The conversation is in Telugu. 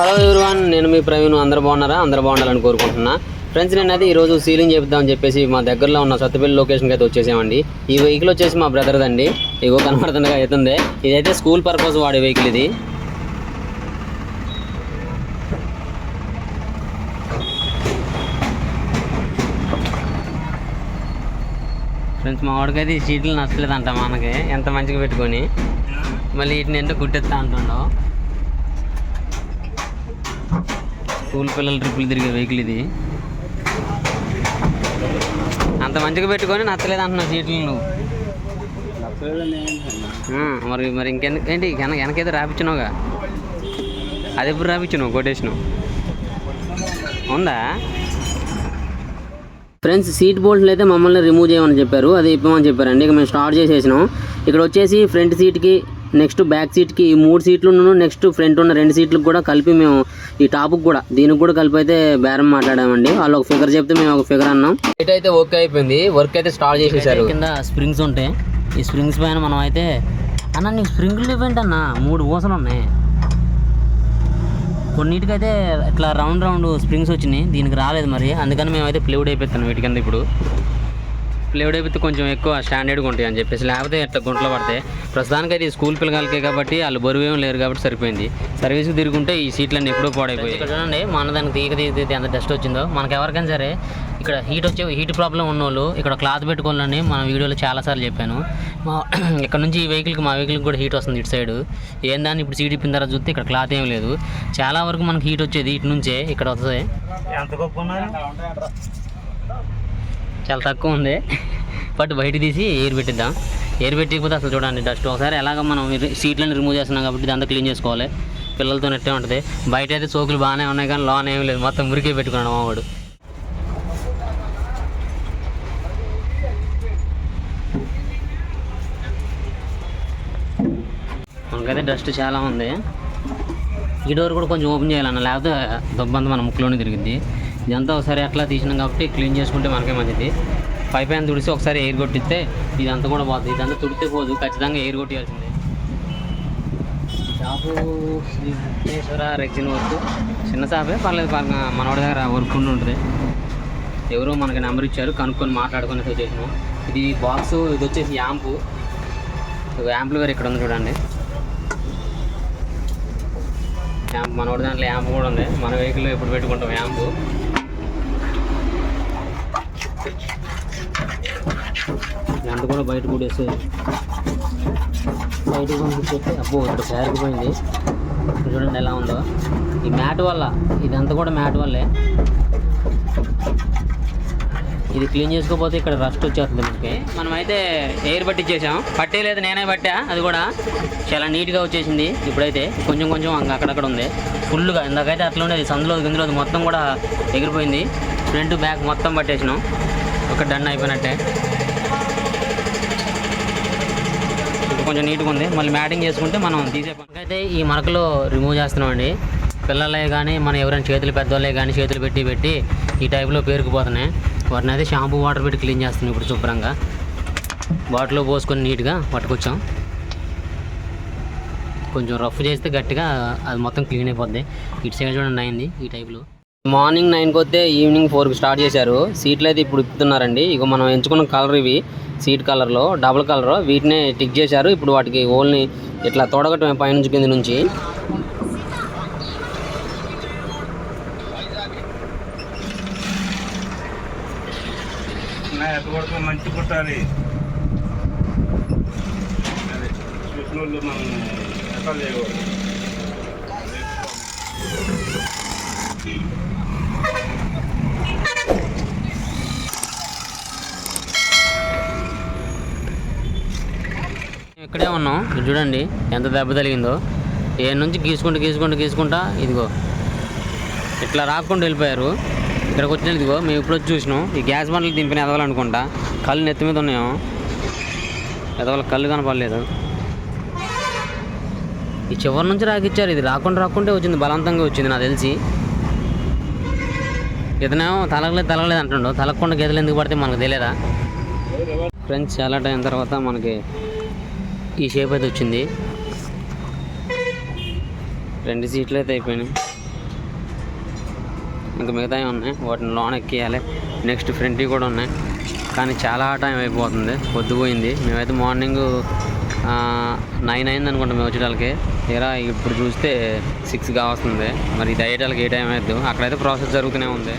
హలో ఎవరివాన్ నేను మీ ప్రవీణ్ అందరు బాగున్నారా? అందరు బాగుండాలని కోరుకుంటున్నా. ఫ్రెండ్స్ నేనైతే ఈరోజు సీలింగ్ చెప్దామని చెప్పేసి మా దగ్గరలో ఉన్న సత్తుపల్లి లొకేషన్కి అయితే వచ్చేసామండి. ఈ వెహికల్ వచ్చేసి మా బ్రదర్ది అండి. ఇగో కనబడుతుండగా అవుతుంది ఇదైతే స్కూల్ పర్పస్ వాడే వెహికల్ ఇది. ఫ్రెండ్స్ మా వాడికైతే ఈ సీట్లు నచ్చలేదంట మనకి ఎంత మంచిగా పెట్టుకొని. మళ్ళీ వీటిని ఎంత కుట్టేస్తా అంటుండవు స్కూల్ పిల్లలు ట్రిప్పులు తిరిగే వెహికల్ ఇది. అంత మంచిగా పెట్టుకొని నచ్చలేదు అంటున్నావు సీట్లు నువ్వు. మరి మరి ఇంకెందుకు ఏంటి వెనక వెనకైతే రాపించినావుగా అది ఎప్పుడు రాపించినావు కొటేషను? ఉందా? ఫ్రెండ్స్ సీట్ బోల్ట్లు అయితే మమ్మల్ని రిమూవ్ చేయమని చెప్పారు. అది ఇప్పమని చెప్పారండి. ఇక మేము స్టార్ట్ చేసేసినాం. ఇక్కడ వచ్చేసి ఫ్రంట్ సీట్కి నెక్స్ట్ బ్యాక్ సీట్కి ఈ మూడు సీట్లు నెక్స్ట్ ఫ్రంట్ ఉన్న రెండు సీట్లకు కూడా కలిపి మేము ఈ టాప్కి కూడా దీనికి కూడా కలిపి అయితే బేరం మాట్లాడామండి. వాళ్ళు ఒక ఫిగర్ చెప్తే మేము ఒక ఫిగర్ అన్నాం. సీట్ అయితే ఓకే అయిపోయింది. వర్క్ అయితే స్టార్ట్ చేసేసారు. కింద స్ప్రింగ్స్ ఉంటాయి. ఈ స్ప్రింగ్స్ పైన మనం అయితే అన్న నీకు స్ప్రింగులు ఇవ్వండి అన్న మూడు ఊసలు ఉన్నాయి. కొన్నిటికైతే ఇట్లా రౌండ్ రౌండ్ స్ప్రింగ్స్ వచ్చినాయి. దీనికి రాలేదు మరి. అందుకని మేమైతే ప్లేవుడ్ అయిపోతాను వీటి కింద ఇప్పుడు. ప్లేవుడ్ అయిపోతే కొంచెం ఎక్కువ స్టాండర్డ్గా ఉంటాయి అని చెప్పేసి లేకపోతే ఇట్లా గుంటలో పడతాయి. ప్రస్తుతానికి అయితే ఈ స్కూల్ పిల్లలకే కాబట్టి వాళ్ళు బరువు ఏం లేరు కాబట్టి సరిపోయింది. సర్వీస్కి తిరుగుంటే ఈ సీట్లన్నీ ఎప్పుడూ పాడైపోయాయి. ఇక్కడ చూడండి మన దానికి తీగ తీగితే ఎంత డస్ట్ వచ్చిందో. మనకి ఎవరికైనా సరే ఇక్కడ హీట్ వచ్చే హీట్ ప్రాబ్లం ఉన్న వాళ్ళు ఇక్కడ క్లాత్ పెట్టుకోవాలని మన వీడియోలో చాలాసార్లు చెప్పాను. మా ఇక్కడ నుంచి ఈ వెహికల్కి మా వెహికల్కి కూడా హీట్ వస్తుంది ఇటు సైడ్. ఏం దాన్ని ఇప్పుడు సీట్ ఇప్పిన తర్వాత చూస్తే ఇక్కడ క్లాత్ ఏం లేదు. చాలా వరకు మనకి హీట్ వచ్చేది ఇటు నుంచే ఇక్కడ వస్తుంది ఎంత గొప్ప ఉన్నారు? చాలా తక్కువ ఉంది. బట్ బయట తీసి ఎయిర్ పెట్టిద్దాం. ఎయిర్ పెట్టకపోతే అసలు చూడండి డస్ట్ ఒకసారి ఎలాగ మనం సీట్లను రిమూవ్ చేస్తున్నాం కాబట్టి ఇదంతా క్లీన్ చేసుకోవాలి. పిల్లలతో నెట్టే ఉంటుంది. బయట అయితే సోకులు బాగానే ఉన్నాయి కానీ లోన్ ఏం లేదు. మొత్తం మురికే పెట్టుకున్నాడు మావాడు మనకైతే డస్ట్ చాలా ఉంది. ఈ డోర్ కూడా కొంచెం ఓపెన్ చేయాలన్న లేకపోతే దొబ్బంత మన ముక్కులోనే తిరిగింది. ఇదంతా ఒకసారి అట్లా తీసినాం కాబట్టి క్లీన్ చేసుకుంటే మనకే మంచిది. పై పైన తుడిసి ఒకసారి ఎయిర్ కొట్టిస్తే ఇదంతా కూడా పోతుంది ఇదంతా తుడితే పోదు ఖచ్చితంగా air కొట్టియాల్సిందే. Shop Shri Venkateswara rexine work. చిన్న షాపే పర్లేదు మనవాడి దగ్గర వర్క్ ఉండి ఉంటుంది. ఎవరో మనకి నెంబర్ ఇచ్చారు కనుక్కొని మాట్లాడుకొని వచ్చేసినాం ఇది బాక్స్ ఇది వచ్చేసి యాంపు. యాంపులు వేరు ఇక్కడ ఉంది చూడండి. యాంప్ మనోడి దాంట్లో యాంప్ కూడా ఉంది. మన వెహికల్లో ఎప్పుడు పెట్టుకుంటాం యాంపు. ఎంత కూడా బయట కూడా వేసేది బయట పంపించేస్తే అబ్బో ఇక్కడ పేరుకుపోయింది చూడండి ఎలా ఉందో. ఈ మ్యాట్ వల్ల ఇదంతా కూడా మ్యాట్ వల్లే. ఇది క్లీన్ చేసుకోకపోతే ఇక్కడ రస్ట్ వచ్చేస్తుంది మనకి. మనం అయితే ఎయిర్ పట్టించేసాం పట్టేలేదు నేనే పట్టా అది కూడా. చాలా నీట్గా వచ్చేసింది. ఇప్పుడైతే కొంచెం కొంచెం అక్కడక్కడ ఉంది. ఫుల్గా ఇందాకైతే అట్లా ఉండేది. సందులో గిందులో మొత్తం కూడా ఎగిరిపోయింది. ఫ్రంట్ బ్యాక్ మొత్తం పట్టేసినాం. ఒక డన్ అయిపోయినట్టే. కొంచెం నీట్గా ఉంది. మళ్ళీ మ్యాటింగ్ చేసుకుంటే మనం తీసే పనికైతే ఈ మరకలు రిమూవ్ చేస్తున్నామండి. పిల్లలే కానీ మన ఎవరైనా చేతులు పెద్దవాళ్ళే కానీ చేతులు పెట్టి పెట్టి ఈ టైప్లో పేరుకుపోతున్నాయి. వాటిని అయితే షాంపూ వాటర్ పెట్టి క్లీన్ చేస్తున్నాం ఇప్పుడు శుభ్రంగా. బాటిల్లో పోసుకొని నీట్గా పట్టుకొచ్చాం. కొంచెం రఫ్ చేస్తే గట్టిగా అది మొత్తం క్లీన్ అయిపోద్ది. ఇటు సైడ్ చూడండి అయింది ఈ టైప్లో మార్నింగ్ నైన్కి వస్తే ఈవినింగ్ ఫోర్కి స్టార్ట్ చేశారు. సీట్లు అయితే ఇప్పుడు ఇప్పుతున్నారండి. ఇక మనం ఎంచుకున్న కలర్ ఇవి. సీట్ కలర్లో డబుల్ కలర్ వీటినే టిక్ చేశారు. ఇప్పుడు వాటికి ఓల్ని ఇట్లా తొడగటమే పైనుంచి కింద నుంచి. మంచి కుట్టాలి. చూసిన వాళ్ళు మనం చేయకూడదు. ఇక్కడే ఉన్నాం. చూడండి ఎంత దెబ్బ తగిలిందో. ఏ నుంచి గీసుకుంటూ గీసుకుంటూ గీసుకుంటా ఇదిగో. ఇట్లా రాకుండా వెళ్ళిపోయారు. ఇక్కడికి వచ్చిన ఇదిగో మేము ఇప్పుడు వచ్చి చూసినాం. ఈ గ్యాస్ బండ్లు దింపిన ఎదవాలనుకుంటా కళ్ళు నెత్తి మీద ఉన్నాయో. ఎదవాళ్ళ కళ్ళు కనపడలేదు. ఈ చివరి నుంచి రాకిచ్చారు. ఇది రాకుండా రాకుండా వచ్చింది బలవంతంగా వచ్చింది నాకు తెలిసి. ఇతనేమో తలగలేదు తలగలేదు అంటుండో. తలగకుండా గేదెలు ఎందుకు పడితే మనకు తెలియదా? ఫ్రెండ్స్ చాలా టైం తర్వాత మనకి ఈ షేప్ అయితే వచ్చింది. రెండు సీట్లు అయితే అయిపోయినాయి. ఇంకా మిగతావి ఉన్నాయి. వాటిని లోన్ ఎక్కియాలి. నెక్స్ట్ ఫ్రంట్వి కూడా ఉన్నాయి. కానీ చాలా టైం అయిపోతుంది. పొద్దుపోయింది. మేమైతే మార్నింగ్ నైన్ అయింది అనుకుంటాం మేము వచ్చేటాలకి తీరా ఇప్పుడు చూస్తే సిక్స్ కావస్తుంది. మరి ఇది అయ్యేటాలకి ఏ టైం అవుతుంది అక్కడైతే ప్రాసెస్ జరుగుతూనే ఉంది.